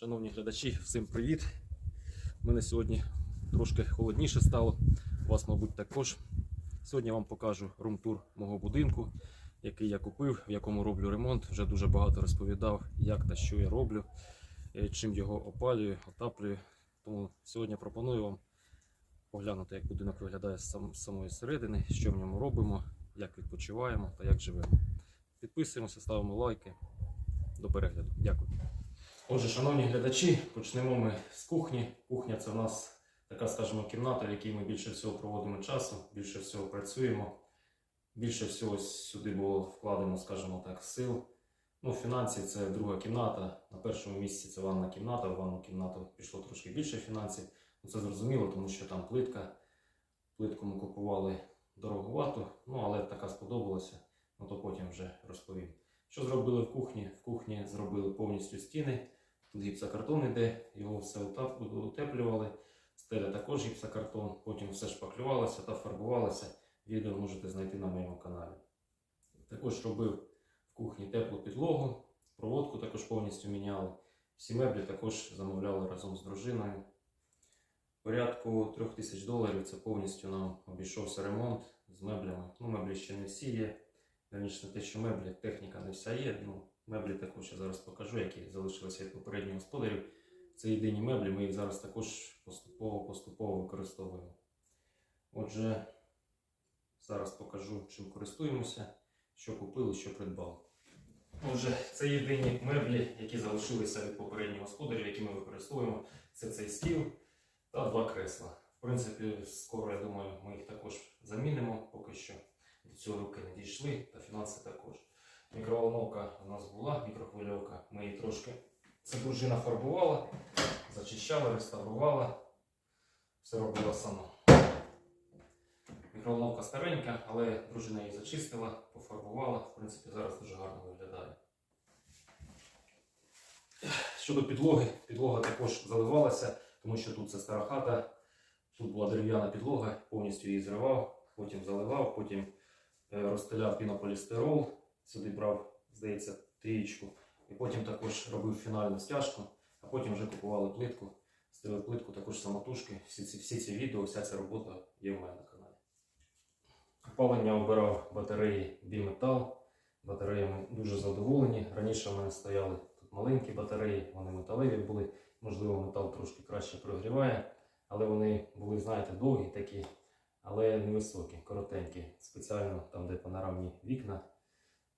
Шановні глядачі, всім привіт! У мене сьогодні трошки холодніше стало, у вас, мабуть, також. Сьогодні я вам покажу румтур мого будинку, який я купив, в якому роблю ремонт. Вже дуже багато розповідав, як та що я роблю, е, чим його опалюю, отаплюю. Тому сьогодні пропоную вам поглянути, як будинок виглядає з самої середини, що в ньому робимо, як відпочиваємо та як живемо. Підписуємося, ставимо лайки. До перегляду. Дякую. Отже, шановні глядачі, почнемо ми з кухні. Кухня це в нас така, скажімо, кімната, в якій ми більше всього проводимо часу, більше всього працюємо. Більше всього сюди було вкладено, скажімо так, сил. Ну, фінансів це друга кімната. На першому місці це ванна кімната. В ванну кімнату пішло трошки більше фінансів. Ну, це зрозуміло, тому що там плитка. Плитку ми купували дороговато, ну але така сподобалася, ну то потім вже розповім. Що зробили в кухні? В кухні зробили повністю стіни. Гіпсокартон іде, його все утеплювали. Стеля також гіпсокартон, потім все шпаклювалося та фарбувалося. Відео можете знайти на моєму каналі. Також робив в кухні теплу підлогу, проводку також повністю міняли. Всі меблі також замовляли разом з дружиною. Порядку 3000 доларів це повністю нам обійшовся ремонт з меблями. Ну, меблі ще не всі є. Не те, що меблі, техніка не вся є. Ну, меблі також я зараз покажу, які залишилися від попередніх господарів. Це єдині меблі, ми їх зараз також поступово-поступово використовуємо. Отже, зараз покажу, чим користуємося, що купили, що придбали. Отже, це єдині меблі, які залишилися від попередніх господарів, які ми використовуємо. Це цей стіл та два кресла. В принципі, скоро, я думаю, ми їх також замінимо поки що до цього руки не дійшли, та фінанси також. Мікроволновка у нас була, мікрохвильовка. Ми її трошки це дружина фарбувала, зачищала, реставрувала, все робила сама. Мікроволновка старенька, але дружина її зачистила, пофарбувала. В принципі, зараз дуже гарно виглядає. Щодо підлоги, підлога також заливалася, тому що тут це стара хата. Тут була дерев'яна підлога, повністю її зривав, потім заливав, потім е, розстеляв пінополістирол, сюди брав, здається, трієчку. І потім також робив фінальну стяжку, а потім вже купували плитку, стелили плитку, також самотужки. Всі ці, всі ці відео, вся ця робота є в мене на каналі. Опалення обирав батареї Bimetal. Батареями дуже задоволені. Раніше в мене стояли тут маленькі батареї, вони металеві були. Можливо, метал трошки краще прогріває, але вони були, знаєте, довгі такі, але невисокі, коротенькі. Спеціально там, де панорамні вікна.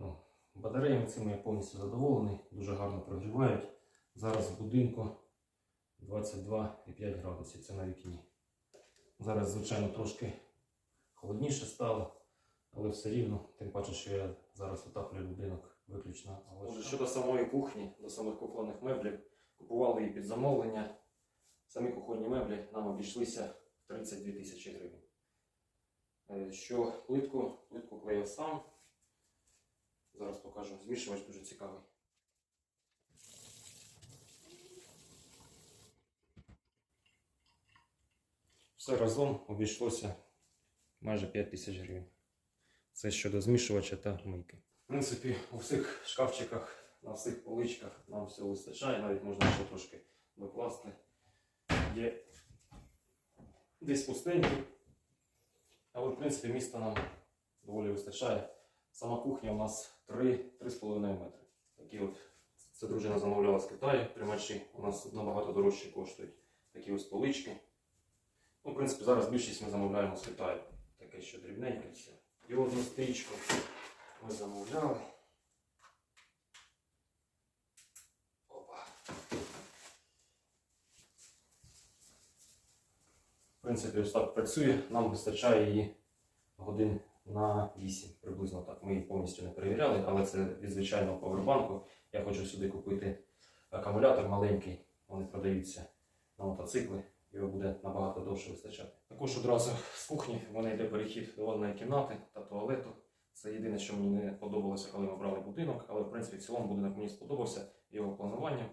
Ну, Батареями цими я повністю задоволений, дуже гарно прогрівають. Зараз в будинку 22,5 градусів, це на вікні. Зараз, звичайно, трошки холодніше стало, але все рівно, тим паче, що я зараз отаплюю будинок виключно. Отже, щодо самої кухні, до самих кухонних меблів, купували її під замовлення. Самі кухонні меблі нам обійшлися 32 тисячі гривень. Е, Що плитку, плитку клеїв сам. Зараз покажу. Змішувач дуже цікавий. Все разом обійшлося майже 5 тисяч гривень. Це щодо змішувача та мийки. В принципі, у всіх шкафчиках, на всіх поличках нам все вистачає, навіть можна ще трошки докласти. Є десь пустенькі, але в принципі міста нам доволі вистачає. Сама кухня у нас 3-3,5 метри. Такі от, це дружина замовляла з Китаю. Тримачі у нас набагато дорожче коштують. Такі ось полички. Ну, в принципі, зараз більшість ми замовляємо з Китаю. Таке, що дрібненьке все. І одну стрічку ми замовляли. Опа. В принципі, ось так працює. Нам вистачає її годин на 8 приблизно так. Ми її повністю не перевіряли, але це від звичайного повербанку. Я хочу сюди купити акумулятор маленький, вони продаються на мотоцикли, його буде набагато довше вистачати. Також одразу з кухні в мене йде перехід до ванної кімнати та туалету. Це єдине, що мені не подобалося, коли ми брали будинок, але в принципі в цілому будинок мені сподобався його плануванням.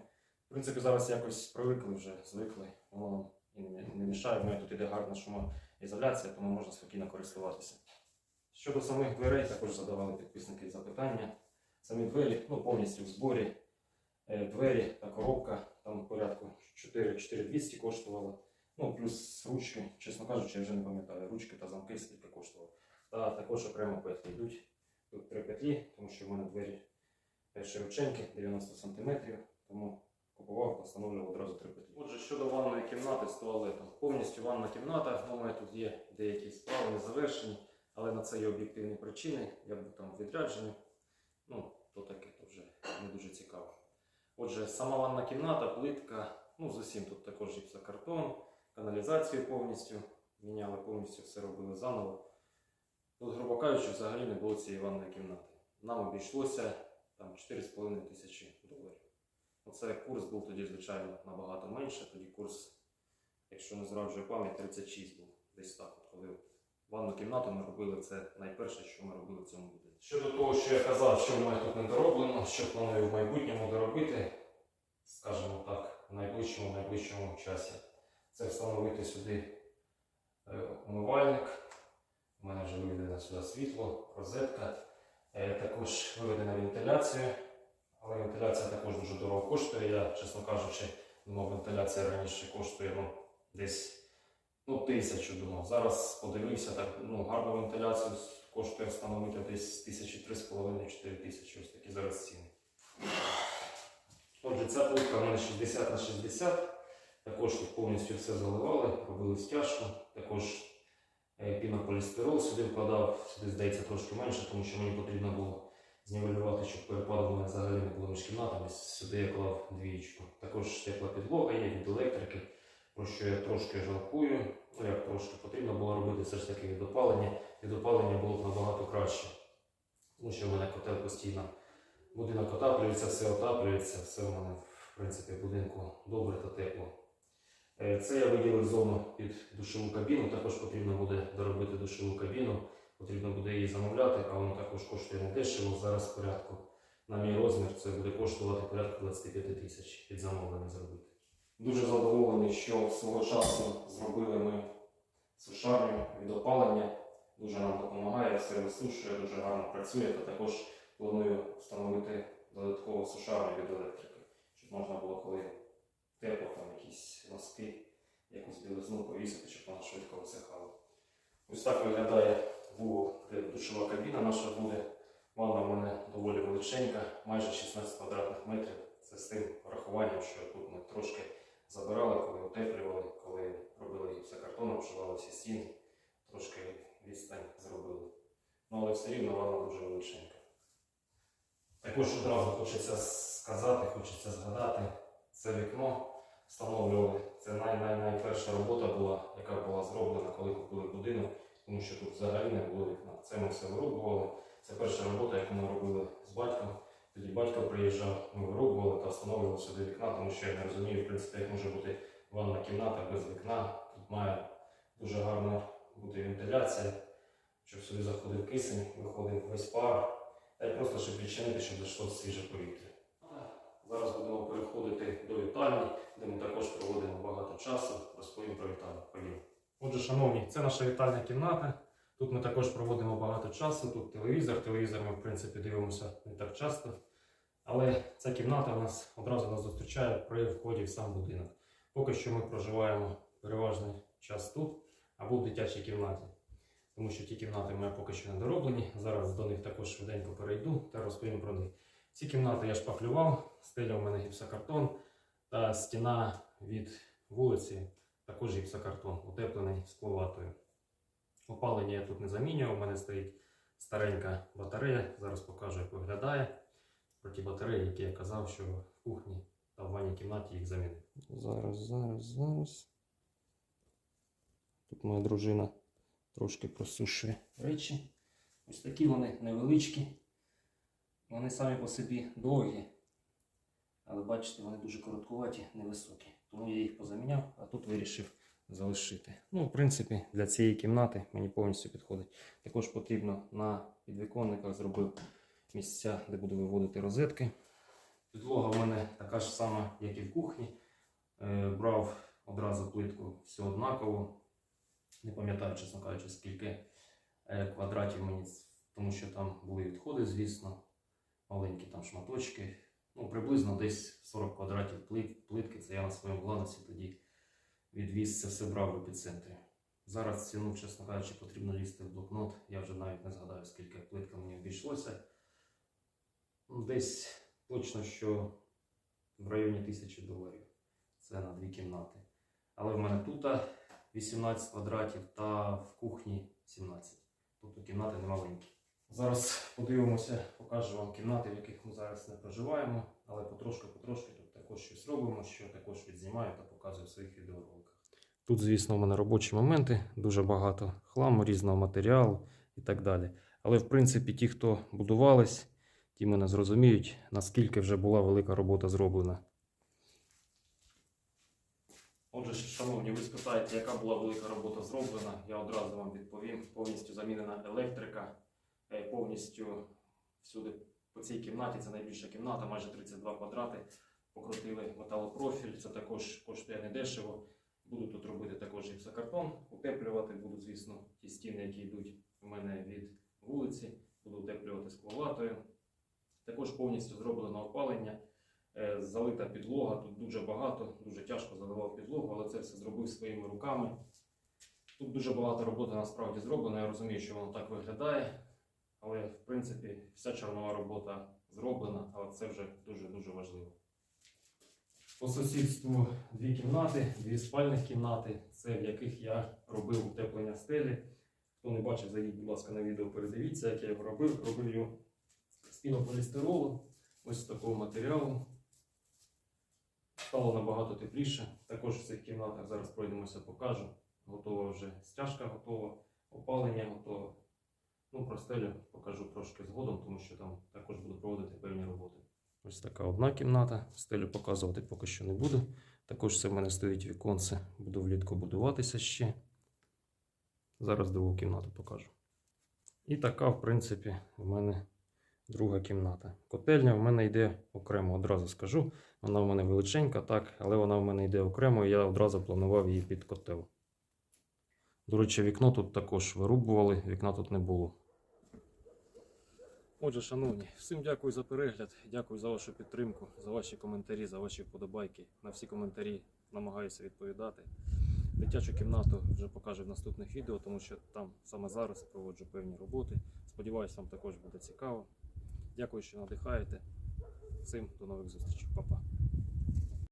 В принципі, зараз якось привикли вже, звикли, воно і не мішає. У мене тут іде гарна шумоізоляція, тому можна спокійно користуватися. Щодо самих дверей, також задавали підписники запитання. Самі двері ну, повністю в зборі. Е, Двері та коробка, там по 4 4200 коштувало. Ну, плюс ручки, чесно кажучи, я вже не пам'ятаю. Ручки та замки скільки коштувало. Та також окремо петлі йдуть. Тут три петлі, тому що в мене двері широченькі, 90 см, тому купував, встановлював одразу три петлі. Отже, щодо ванної кімнати з туалетом. Повністю ванна кімната, думаю, тут є деякі справи не завершені, але на це є об'єктивні причини. Я був там в відрядженні. Ну, то таке, то вже не дуже цікаво. Отже, сама ванна кімната, плитка, ну з усім тут також гіпсокартон, каналізацію повністю, міняли повністю, все робили заново. Тут, грубо кажучи, взагалі не було цієї ванної кімнати. Нам обійшлося там 4,5 тисячі доларів. Оце курс був тоді, звичайно, набагато менше. Тоді курс, якщо не зраджує пам'ять, 36 був десь так. Коли ванну кімнату ми робили, це найперше, що ми робили в цьому будинку. Щодо того, що я казав, що в мене тут не дороблено, що планую в майбутньому доробити, скажімо так, в найближчому найближчому часі. Це встановити сюди е, умивальник. У мене вже виведено сюди світло, розетка. Е, Також виведена вентиляція. Але вентиляція також дуже дорого коштує. Я, чесно кажучи, думав, вентиляція раніше коштує ну, десь ну, тисячу думав. Зараз подивився, так, ну, гарну вентиляцію коштує встановити десь тисячі три з половиною 4 тисячі. Ось такі зараз ціни. Отже, ця плитка в мене 60 на 60. Також тут повністю все заливали, робили стяжку. Також е, пінополістирол сюди вкладав, сюди здається трошки менше, тому що мені потрібно було знівелювати, щоб перепаду мене взагалі не було між кімнатами. Сюди я клав двієчку. Також тепла підлога є від електрики, про що я трошки жалкую. Ну як трошки потрібно було робити все ж таки від опалення. Від опалення було б набагато краще. Тому що в мене котел постійно будинок отаплюється, все отаплюється, все в мене в принципі будинку добре та тепло. Е, Це я виділив зону під душову кабіну. Також потрібно буде доробити душову кабіну. Потрібно буде її замовляти, а воно також коштує не дешево. Зараз в порядку. На мій розмір це буде коштувати порядку 25 тисяч під замовлення зробити. Дуже задоволений, що свого часу зробили ми сушарню від опалення. Дуже нам допомагає, все висушує, дуже гарно працює. Та також планую встановити додаткову сушарню від електрики, щоб можна було, коли тепло, там якісь носки, якусь білизну повісити, щоб вона швидко висихала. Ось так виглядає де душова кабіна наша буде. Ванна в мене доволі величенька, майже 16 квадратних метрів. Це з тим врахуванням, що тут ми трошки забирали, коли утеплювали, коли робили гіпсокартон, обшивали всі стіни, трошки відстань зробили. Ну, але все рівно ванна дуже величенька. Також одразу хочеться сказати, хочеться згадати, це вікно встановлювали. Це най-най-найперша робота була, яка була зроблена, коли купили будинок, тому що тут взагалі не було вікна. Це ми все вирубували. Це перша робота, яку ми робили з батьком. Тоді батько приїжджав, ми вирубували та встановлювали сюди вікна, тому що я не розумію, в принципі, як може бути ванна кімната без вікна. Тут має дуже гарна бути вентиляція, щоб сюди заходив кисень, виходив весь пар. Та й просто щоб відчинити, щоб зайшло свіже повітря. Зараз будемо переходити до вітальні, де ми також проводимо багато часу. Розповім про вітальню. Ходімо. Отже, шановні, це наша вітальна кімната. Тут ми також проводимо багато часу. Тут телевізор. Телевізор ми, в принципі, дивимося не так часто. Але ця кімната нас одразу нас зустрічає при вході в сам будинок. Поки що ми проживаємо переважний час тут або в дитячій кімнаті. Тому що ті кімнати мене поки що не дороблені. Зараз до них також швиденько перейду та розповім про них. Ці кімнати я шпаклював, стеля у мене гіпсокартон та стіна від вулиці також гіпсокартон, утеплений скловатою. Опалення я тут не замінював, у мене стоїть старенька батарея. Зараз покажу, як виглядає. Про ті батареї, які я казав, що в кухні та в ванній кімнаті їх замінив. Зараз, зараз, зараз. Тут моя дружина трошки просушує речі. Ось такі вони невеличкі. Вони самі по собі довгі. Але бачите, вони дуже короткуваті, невисокі. Тому я їх позаміняв, а тут вирішив залишити. Ну, в принципі, для цієї кімнати мені повністю підходить. Також потрібно на підвіконниках зробив місця, де буду виводити розетки. Підлога в мене така ж сама, як і в кухні. Е, брав одразу плитку все однаково. Не пам'ятаю, чесно кажучи, скільки е, квадратів мені, тому що там були відходи, звісно, маленькі там шматочки. Ну, приблизно десь 40 квадратів плитки це я на своєму гланусі тоді відвіз це все брав в епіцентрі. Зараз ціну, чесно кажучи, потрібно лізти в блокнот. Я вже навіть не згадаю, скільки плитка мені обійшлося. Ну, десь точно, що в районі тисячі доларів. Це на дві кімнати. Але в мене тут 18 квадратів та в кухні 17. Тобто кімнати не маленькі. Зараз подивимося, покажу вам кімнати, в яких ми зараз не проживаємо, але потрошки-потрошки тут також щось робимо, що також відзнімаю та показую в своїх відеороликах. Тут, звісно, у мене робочі моменти, дуже багато хламу, різного матеріалу і так далі. Але, в принципі, ті, хто будувались, ті мене зрозуміють, наскільки вже була велика робота зроблена. Отже, шановні, ви спитаєте, яка була велика робота зроблена, я одразу вам відповім. Повністю замінена електрика, е, повністю всюди по цій кімнаті, це найбільша кімната, майже 32 квадрати. Покрутили металопрофіль, це також коштує недешево. Буду тут робити також гіпсокартон, утеплювати буду, звісно, ті стіни, які йдуть у мене від вулиці, буду утеплювати скловатою. Також повністю зроблено опалення. Е, Залита підлога, тут дуже багато, дуже тяжко заливав підлогу, але це все зробив своїми руками. Тут дуже багато роботи насправді зроблено. Я розумію, що воно так виглядає, але в принципі вся чорнова робота зроблена, але це вже дуже-дуже важливо. По сусідству дві кімнати, дві спальних кімнати, це в яких я робив утеплення стелі. Хто не бачив, зайдіть, будь ласка, на відео, передивіться, як я його робив. Робив його пінополістиролу, ось з такого матеріалу. Стало набагато тепліше. Також в цих кімнатах зараз пройдемося, покажу. Готова вже стяжка готова, опалення готове. Ну, про стелю покажу трошки згодом, тому що там також буду проводити певні роботи. Ось така одна кімната. Стелю показувати поки що не буду. Також це в мене стоїть віконце, буду влітку будуватися ще. Зараз другу кімнату покажу. І така, в принципі, в мене друга кімната. Котельня в мене йде окремо, одразу скажу. Вона в мене величенька, так, але вона в мене йде окремо, і я одразу планував її під котел. До речі, вікно тут також вирубували, вікна тут не було. Отже, шановні, всім дякую за перегляд, дякую за вашу підтримку, за ваші коментарі, за ваші вподобайки. На всі коментарі намагаюся відповідати. Дитячу кімнату вже покажу в наступних відео, тому що там саме зараз проводжу певні роботи. Сподіваюсь, вам також буде цікаво. Дякую, що надихаєте. Всім до нових зустрічей. Па-па.